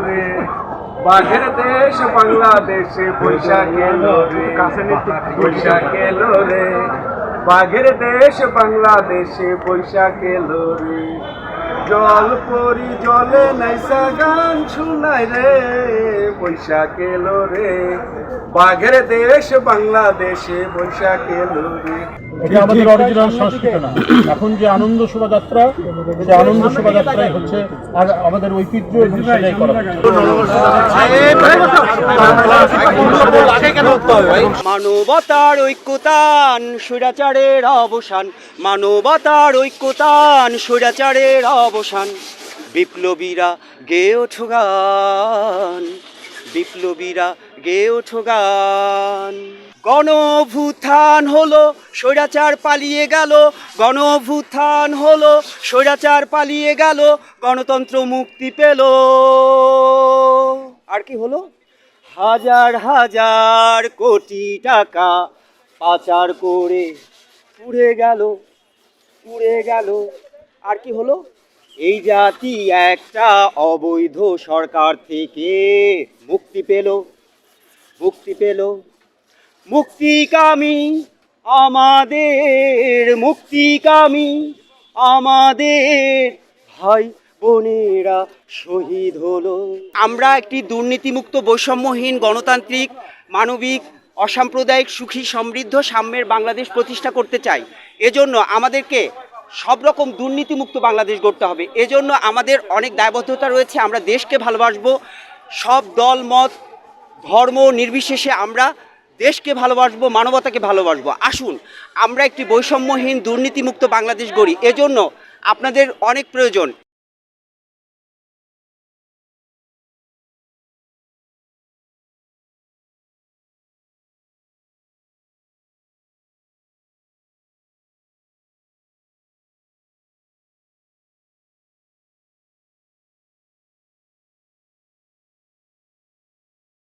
রে বাঘের দেশ বাংলাদেশে বৈশাখ এলো রে বৈশাখ এলো রে বাঘের দেশ বাংলাদেশে বৈশাখ এলো রে জল পরি জলে নাইসা গান শুনাই রে বৈশাখ এলো রে। বাঘের দেশ বাংলাদেশে বৈশাখ এলো রে। এটা আমাদের অরিজিনাল সংস্কৃতি না। এখন যে আনন্দ শোভাযাত্রা সেই আনন্দ শোভাযাত্রাই হচ্ছে আর আমাদের ঐতিহ্য এবং সেটাই করা। হচ্ছে। মানবতার ঐক্যতান স্বৈরাচারের অবসান। মানবতার ঐক্যতান স্বৈরাচারের অবসান। বিপ্লবীরা গেয়ে ওঠো গান। বিপ্লবীরা গেয়ে ওঠো গান। গণভূথান হলো, স্বৈরাচার পালিয়ে গেল। গণভূথান হলো, স্বৈরাচার পালিয়ে গেল। গণতন্ত্র মুক্তি পেল। আর কি হলো? হাজার হাজার কোটি টাকা পাচার করে উড়ে গেল উড়ে গেল। আর কি হলো? এই জাতি একটা অবৈধ সরকার থেকে মুক্তি পেল মুক্তি পেল। মুক্তিকামী আমাদের মুক্তিকামী আমাদের ভাই। বোনেরা শহীদ হলো। আমরা একটি দুর্নীতিমুক্ত বৈষম্যহীন গণতান্ত্রিক, মানবিক, অসাম্প্রদায়িক, সুখী, সমৃদ্ধ সাম্যের বাংলাদেশ প্রতিষ্ঠা করতে চাই। এজন্য আমাদেরকে সব রকম দুর্নীতিমুক্ত বাংলাদেশ গড়তে হবে। এজন্য আমাদের অনেক দায়বদ্ধতা রয়েছে, আমরা দেশকে ভালোবাসবো। সব দল, মত, ধর্ম নির্বিশেষে আমরা দেশকে ভালোবাসবো, মানবতাকে ভালোবাসবো। আসুন, আমরা একটি বৈষম্যহীন, দুর্নীতিমুক্ত বাংলাদেশ গড়ি। এজন্য আপনাদের অনেক প্রয়োজন।